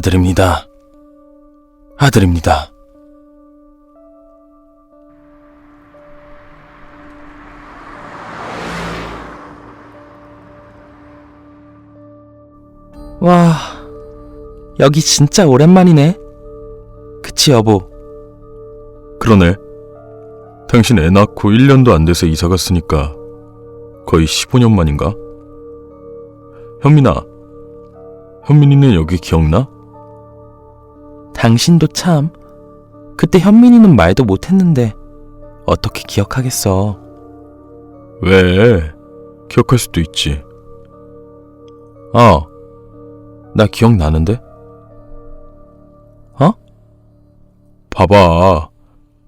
축하드립니다. 아들입니다. 여기 진짜 오랜만이네. 그치, 여보? 그러네. 당신 애 낳고 1년도 안 돼서 이사 갔으니까 거의 15년 만인가? 현민아, 현민이는 여기 기억나? 당신도 참. 그때 현민이는 말도 못했는데 어떻게 기억하겠어. 왜? 기억할 수도 있지. 어, 나 기억나는데? 봐봐.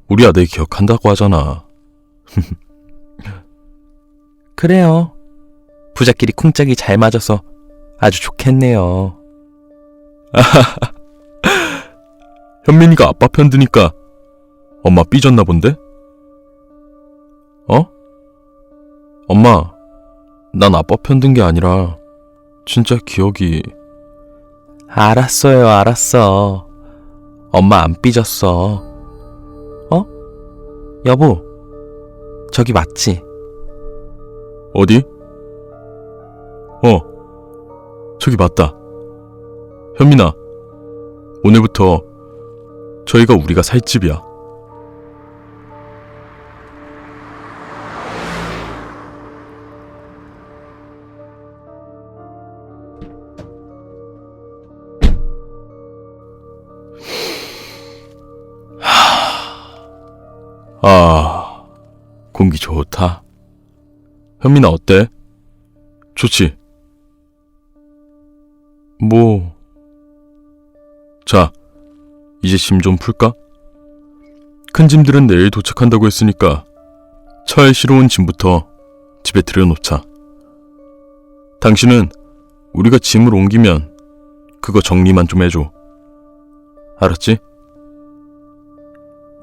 우리 아들 기억한다고 하잖아. 그래요. 부자끼리 쿵짝이 잘 맞아서 아주 좋겠네요. 현민이가 아빠 편 드니까 엄마 삐졌나 본데? 어? 엄마, 난 아빠 편 든 게 아니라 진짜 기억이 알았어요, 알았어. 엄마 안 삐졌어. 어? 여보, 저기 맞지? 어디? 어, 저기 맞다. 현민아, 오늘부터 저희가 우리가 살 집이야. 현민아 어때? 좋지? 뭐... 자, 이제 짐 좀 풀까? 큰 짐들은 내일 도착한다고 했으니까 차에 실어온 짐부터 집에 들여놓자. 당신은 우리가 짐을 옮기면 그거 정리만 좀 해줘. 알았지?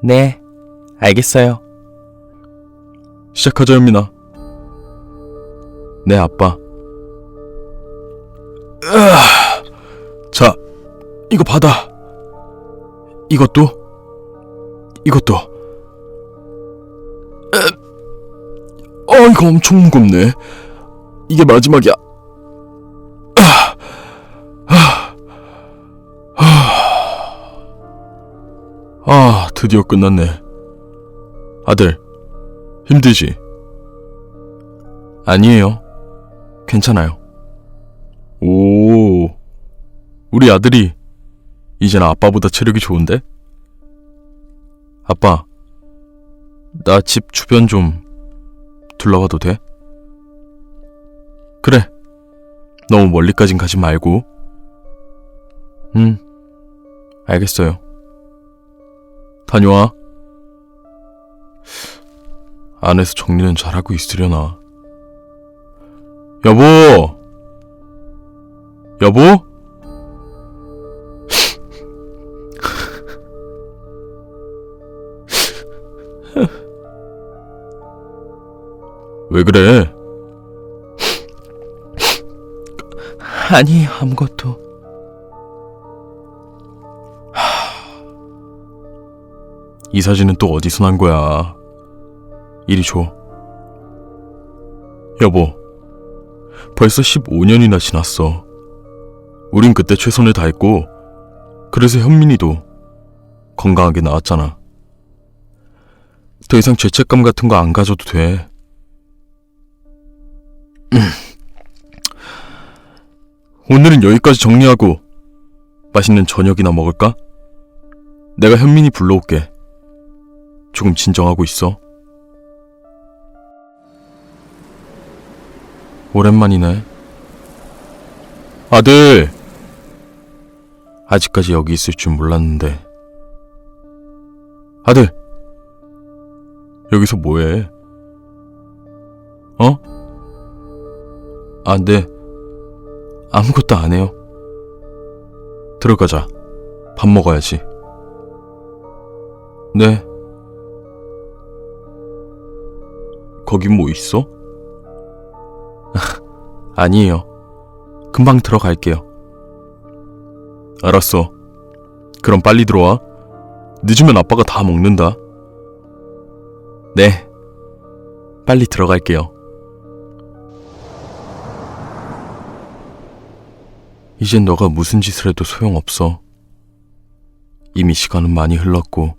네, 알겠어요. 시작하자, 현민아. 내 아빠. 자, 이거 받아. 이것도, 이것도. 으, 어, 이거 엄청 무겁네. 이게 마지막이야. 아, 아, 아, 아, 드디어 끝났네. 아들, 힘들지? 아니에요. 괜찮아요. 오, 우리 아들이 이제는 아빠보다 체력이 좋은데? 아빠, 나 집 주변 좀 둘러봐도 돼? 그래. 너무 멀리까진 가지 말고. 음, 알겠어요. 다녀와. 안에서 정리는 잘하고 있으려나. 여보! 여보? 왜 그래? 아니에요, 아무것도. 이 사진은 또 어디서 난 거야? 이리 줘. 여보, 벌써 15년이나 지났어. 우린 그때 최선을 다했고, 그래서 현민이도 건강하게 나왔잖아. 더 이상 죄책감 같은 거 안 가져도 돼. 오늘은 여기까지 정리하고 맛있는 저녁이나 먹을까? 내가 현민이 불러올게. 조금 진정하고 있어. 오랜만이네. 아들! 아직까지 여기 있을 줄 몰랐는데. 아들! 여기서 뭐해? 어? 아, 네. 아무것도 안 해요. 들어가자. 밥 먹어야지. 네, 거기 뭐 있어? 아니에요. 금방 들어갈게요. 알았어. 그럼 빨리 들어와. 늦으면 아빠가 다 먹는다. 네. 빨리 들어갈게요. 이젠 너가 무슨 짓을 해도 소용없어. 이미 시간은 많이 흘렀고,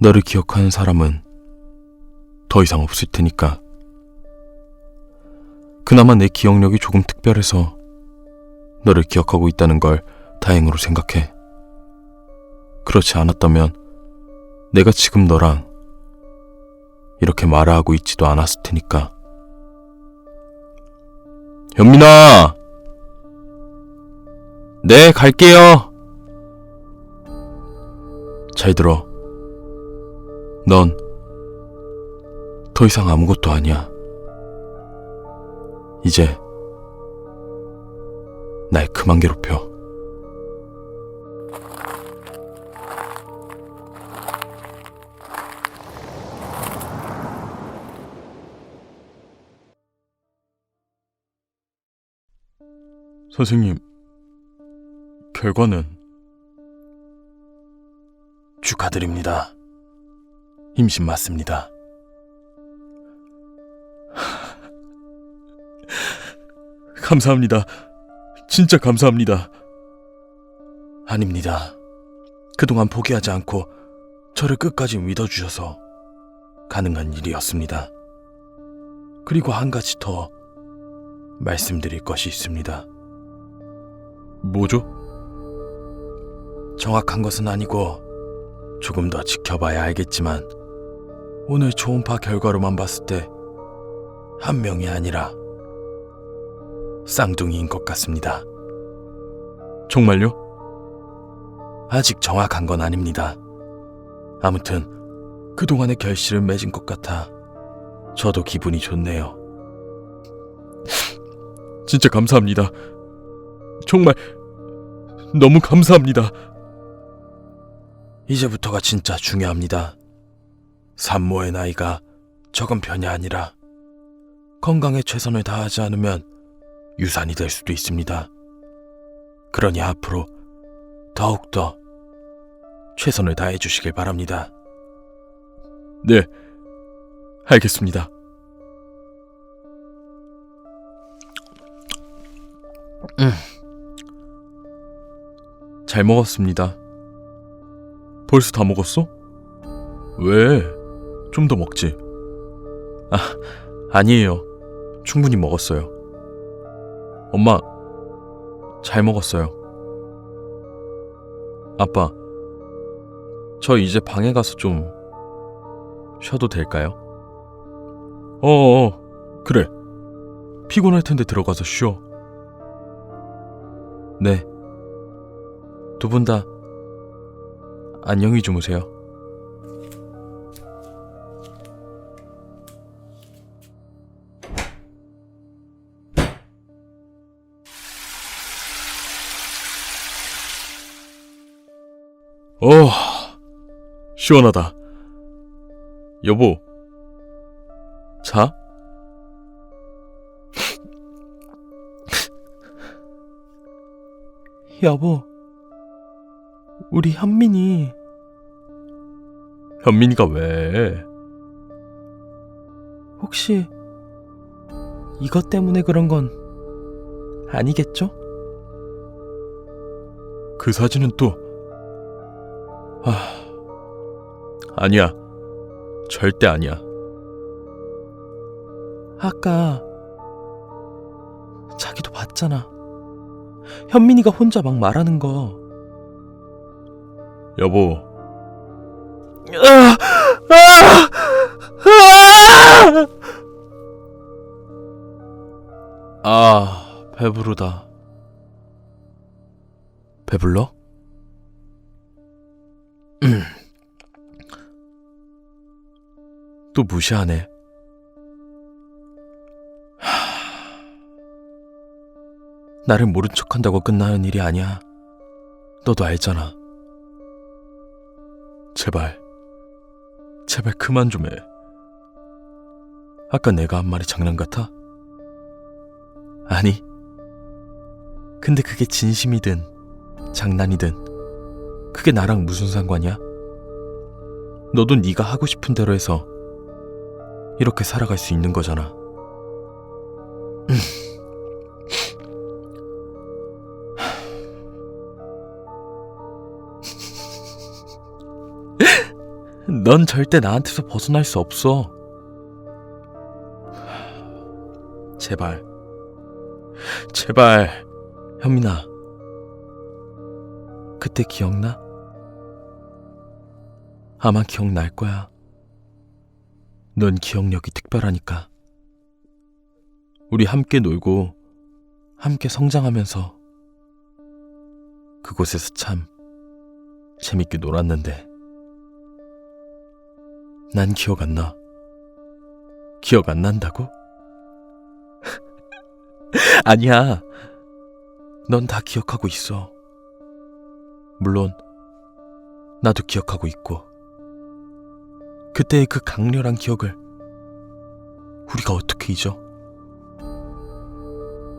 너를 기억하는 사람은 더 이상 없을 테니까. 그나마 내 기억력이 조금 특별해서 너를 기억하고 있다는 걸 다행으로 생각해. 그렇지 않았다면 내가 지금 너랑 이렇게 말하고 있지도 않았을 테니까. 현민아! 네, 갈게요. 잘 들어. 넌 더 이상 아무것도 아니야. 이제 날 그만 괴롭혀. 선생님, 결과는 축하드립니다. 임신 맞습니다. 감사합니다. 진짜 감사합니다. 아닙니다. 그동안 포기하지 않고 저를 끝까지 믿어주셔서 가능한 일이었습니다. 그리고 한 가지 더 말씀드릴 것이 있습니다. 뭐죠? 정확한 것은 아니고 조금 더 지켜봐야 알겠지만 오늘 초음파 결과로만 봤을 때 한 명이 아니라 쌍둥이인 것 같습니다. 정말요? 아직 정확한 건 아닙니다. 아무튼 그동안의 결실을 맺은 것 같아 저도 기분이 좋네요. 진짜 감사합니다. 정말 너무 감사합니다. 이제부터가 진짜 중요합니다. 산모의 나이가 적은 편이 아니라 건강에 최선을 다하지 않으면 유산이 될 수도 있습니다. 그러니 앞으로 더욱더 최선을 다해 주시길 바랍니다. 네, 알겠습니다. 잘 먹었습니다. 벌써 다 먹었어? 왜? 좀 더 먹지. 아니에요. 충분히 먹었어요. 엄마, 잘 먹었어요. 아빠, 저 이제 방에 가서 좀 쉬어도 될까요? 어어, 그래. 피곤할 텐데 들어가서 쉬어. 네. 두 분 다 안녕히 주무세요. 어, 시원하다. 여보, 자? 여보, 우리 현민이 현민이가 왜? 혹시 이것 때문에 그런 건 아니겠죠? 그 사진은 또, 아, 아니야. 절대 아니야. 아까 자기도 봤잖아. 현민이가 혼자 막 말하는 거. 여보, 아, 배부르다. 배불러? 또 무시하네. 하... 나를 모른 척한다고 끝나는 일이 아니야. 너도 알잖아. 제발, 제발 그만 좀 해. 아까 내가 한 말이 장난 같아? 아니. 근데 그게 진심이든 장난이든 그게 나랑 무슨 상관이야? 너도 네가 하고 싶은 대로 해서 이렇게 살아갈 수 있는 거잖아. 넌 절대 나한테서 벗어날 수 없어. 제발. 제발. 현민아. 그때 기억나? 아마 기억날 거야. 넌 기억력이 특별하니까. 우리 함께 놀고, 함께 성장하면서, 그곳에서 참 재밌게 놀았는데. 난 기억 안 나. 기억 안 난다고? 아니야. 넌 다 기억하고 있어. 물론, 나도 기억하고 있고. 그때의 그 강렬한 기억을 우리가 어떻게 잊어?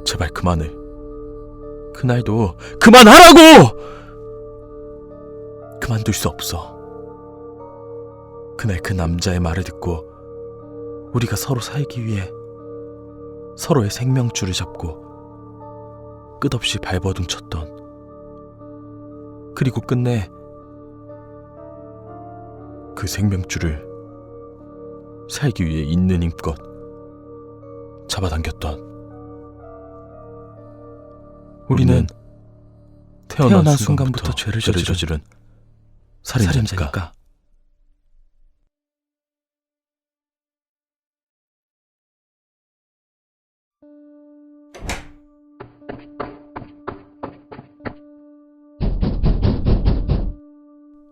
제발 그만해. 그날도 그만하라고! 그만둘 수 없어. 그날 그 남자의 말을 듣고 우리가 서로 살기 위해 서로의 생명줄을 잡고 끝없이 발버둥 쳤던 그리고 끝내 그 생명줄을 살기 위해 있는 힘껏 잡아당겼던 우리는 태어난, 순간부터, 죄를 저지른 살인자니까.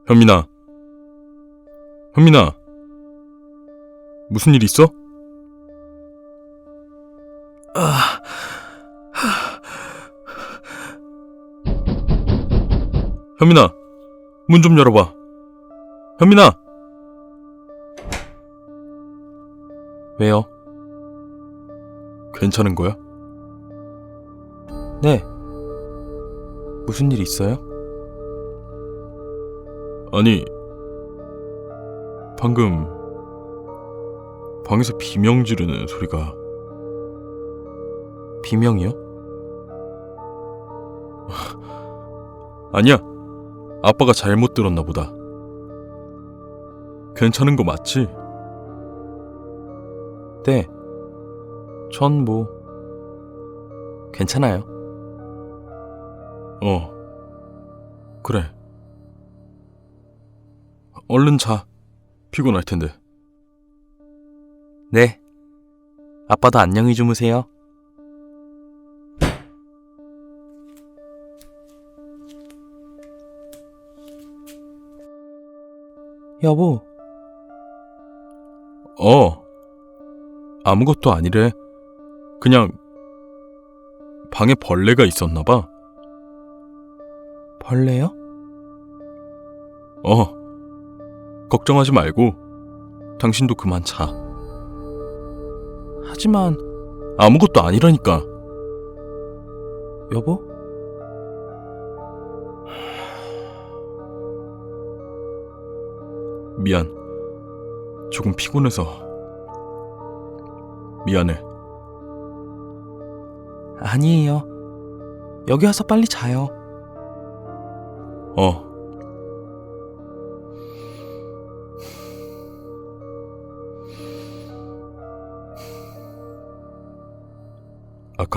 현민아. 현민아. 무슨 일 있어? 아, 현민아. 문 좀 열어봐. 현민아. 왜요? 괜찮은 거야? 네. 무슨 일 있어요? 아니, 방금 방에서 비명 지르는 소리가 비명이요? 아니야. 아빠가 잘못 들었나 보다. 괜찮은 거 맞지? 네. 전 뭐, 괜찮아요. 어. 그래. 얼른 자. 피곤할 텐데. 네. 아빠도 안녕히 주무세요. 여보, 어. 아무것도 아니래. 그냥 방에 벌레가 있었나 봐. 벌레요? 어. 걱정하지 말고 당신도 그만 자. 하지만, 아무것도 아니라니까. 여보? 미안. 조금 피곤해서. 미안해. 아니에요. 여기 와서 빨리 자요. 어.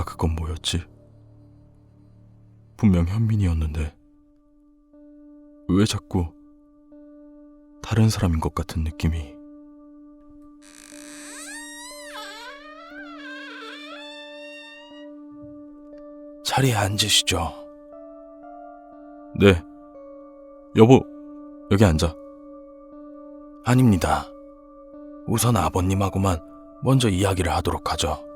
그건 뭐였지? 분명 현민이었는데 왜 자꾸 다른 사람인 것 같은 느낌이 자리에 앉으시죠. 네 여보 여기 앉아 아닙니다. 우선 아버님하고만 먼저 이야기를 하도록 하죠.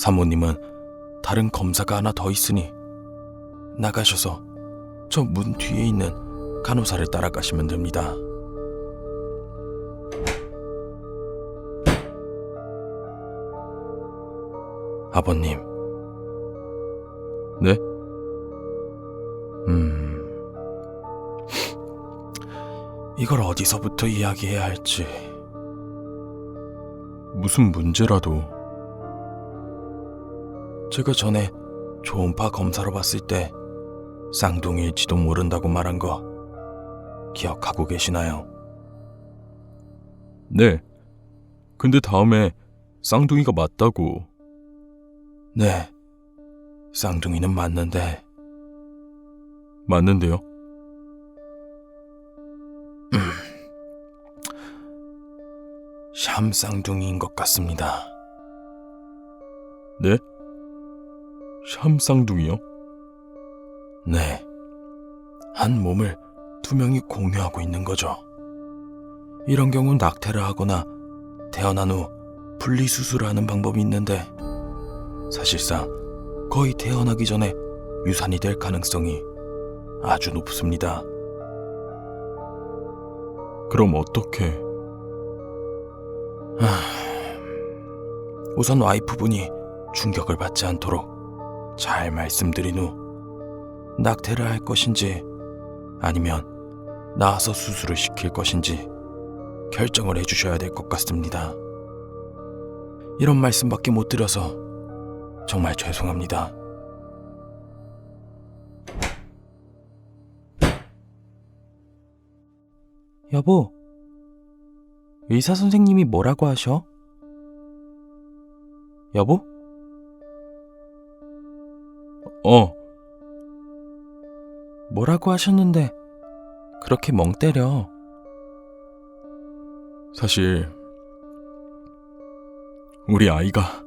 사모님은 다른 검사가 하나 더 있으니 나가셔서 저 문 뒤에 있는 간호사를 따라가시면 됩니다. 아버님. 네? 음. 이걸 어디서부터 이야기해야 할지. 무슨 문제라도 제가 전에 초음파 검사로 봤을 때 쌍둥이일지도 모른다고 말한 거 기억하고 계시나요? 네. 근데 다음에 쌍둥이가 맞다고 네. 쌍둥이는 맞는데 맞는데요? 샴 쌍둥이인 것 같습니다. 네? 샴 쌍둥이요? 네. 한 몸을 두 명이 공유하고 있는 거죠. 이런 경우 낙태를 하거나 태어난 후 분리수술을 하는 방법이 있는데 사실상 거의 태어나기 전에 유산이 될 가능성이 아주 높습니다. 그럼 어떻게 우선 와이프분이 충격을 받지 않도록 잘 말씀드린 후 낙태를 할 것인지 아니면 나와서 수술을 시킬 것인지 결정을 해주셔야 될 것 같습니다. 이런 말씀밖에 못 드려서 정말 죄송합니다. 여보, 의사 선생님이 뭐라고 하셔? 여보? 어 뭐라고 하셨는데 그렇게 멍 때려? 사실 우리 아이가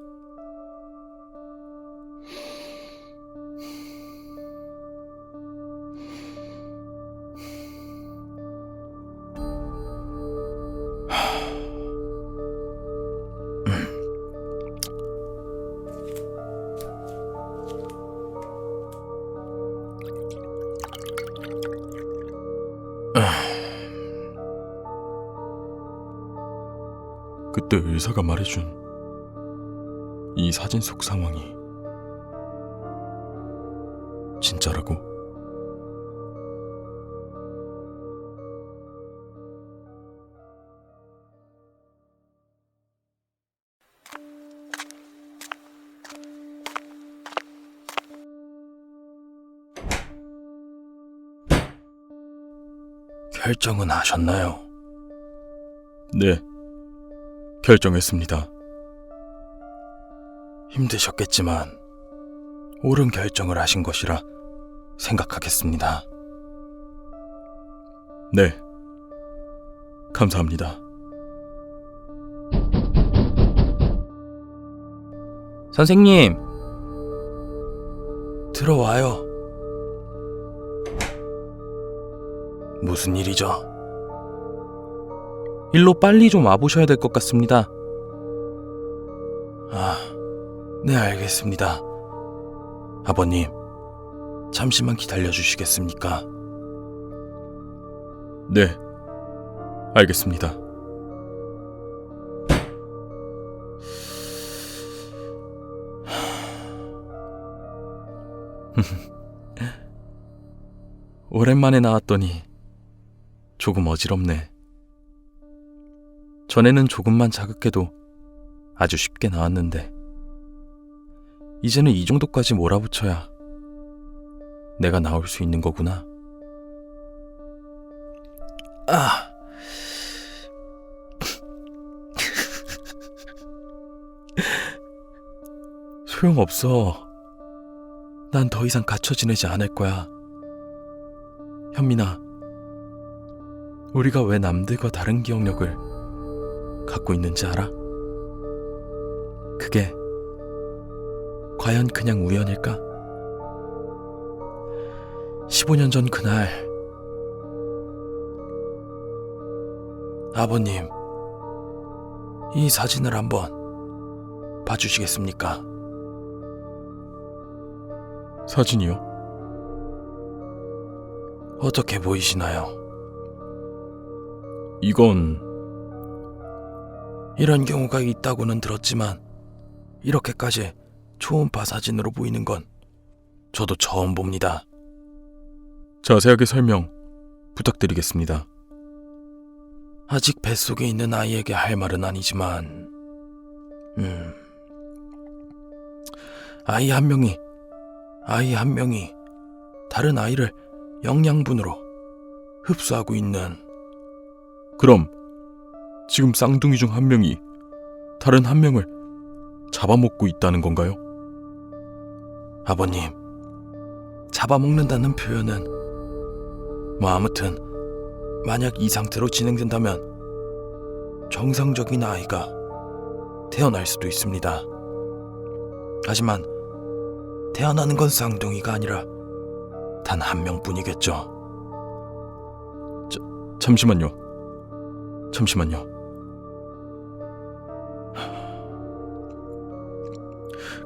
그때 의사가 말해준 이 사진 속 상황이 진짜라고? 결정은 하셨나요? 네, 결정했습니다. 힘드셨겠지만 옳은 결정을 하신 것이라 생각하겠습니다. 네, 감사합니다. 선생님, 들어와요. 무슨 일이죠? 일로 빨리 좀 와보셔야 될 것 같습니다. 아, 네, 알겠습니다. 아버님, 잠시만 기다려 주시겠습니까? 네, 알겠습니다. 오랜만에 나왔더니 조금 어지럽네. 전에는 조금만 자극해도 아주 쉽게 나왔는데, 이제는 이 정도까지 몰아붙여야 내가 나올 수 있는 거구나. 아. 소용없어. 난 더 이상 갇혀 지내지 않을 거야. 현민아, 우리가 왜 남들과 다른 기억력을 갖고 있는지 알아? 그게 과연 그냥 우연일까? 15년 전 그날 아버님 이 사진을 한번 봐주시겠습니까? 사진이요? 어떻게 보이시나요? 이건 이런 경우가 있다고는 들었지만 이렇게까지 초음파 사진으로 보이는 건 저도 처음 봅니다. 자세하게 설명 부탁드리겠습니다. 아직 뱃속에 있는 아이에게 할 말은 아니지만, 음, 아이 한 명이, 아이 한 명이 다른 아이를 영양분으로 흡수하고 있는, 그럼 지금 쌍둥이 중 한 명이 다른 한 명을 잡아먹고 있다는 건가요? 아버님, 잡아먹는다는 표현은, 뭐 아무튼, 만약 이 상태로 진행된다면 정상적인 아이가 태어날 수도 있습니다. 하지만 태어나는 건 쌍둥이가 아니라 단 한 명뿐이겠죠. 잠시만요. 잠시만요.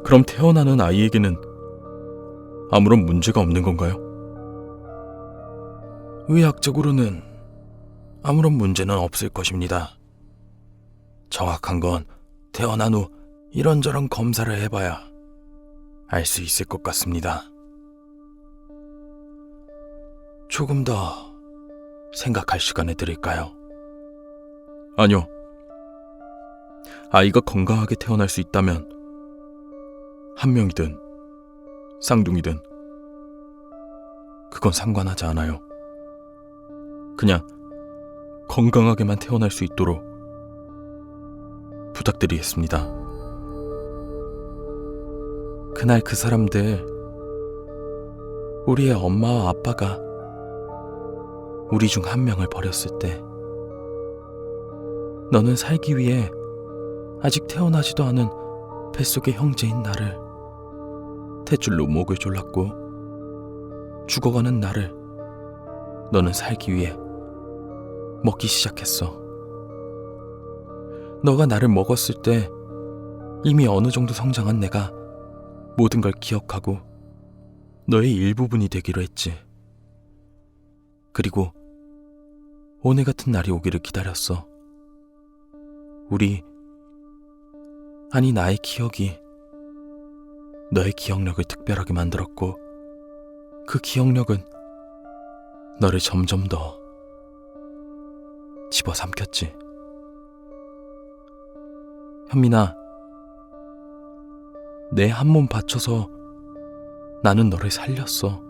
그럼 태어나는 아이에게는 아무런 문제가 없는 건가요? 의학적으로는 아무런 문제는 없을 것입니다. 정확한 건 태어난 후 이런저런 검사를 해봐야 알 수 있을 것 같습니다. 조금 더 생각할 시간을 드릴까요? 아니요. 아이가 건강하게 태어날 수 있다면 한 명이든 쌍둥이든 그건 상관하지 않아요. 그냥 건강하게만 태어날 수 있도록 부탁드리겠습니다. 그날 그 사람들, 우리의 엄마와 아빠가 우리 중 한 명을 버렸을 때, 너는 살기 위해 아직 태어나지도 않은 뱃속의 형제인 나를 탯줄로 목을 졸랐고, 죽어가는 나를 너는 살기 위해 먹기 시작했어. 너가 나를 먹었을 때 이미 어느 정도 성장한 내가 모든 걸 기억하고 너의 일부분이 되기로 했지. 그리고 오늘 같은 날이 오기를 기다렸어. 우리, 아니 나의 기억이 너의 기억력을 특별하게 만들었고 그 기억력은 너를 점점 더 집어삼켰지. 현민아, 내 한 몸 바쳐서 나는 너를 살렸어.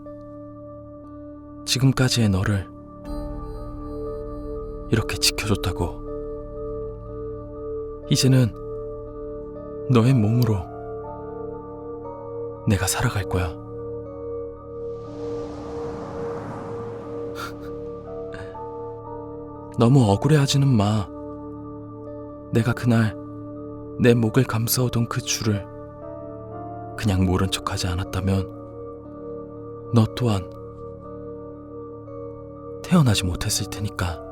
지금까지의 너를 이렇게 지켜줬다고. 이제는 너의 몸으로 내가 살아갈 거야. 너무 억울해하지는 마. 내가 그날 내 목을 감싸오던 그 줄을 그냥 모른 척하지 않았다면 너 또한 태어나지 못했을 테니까.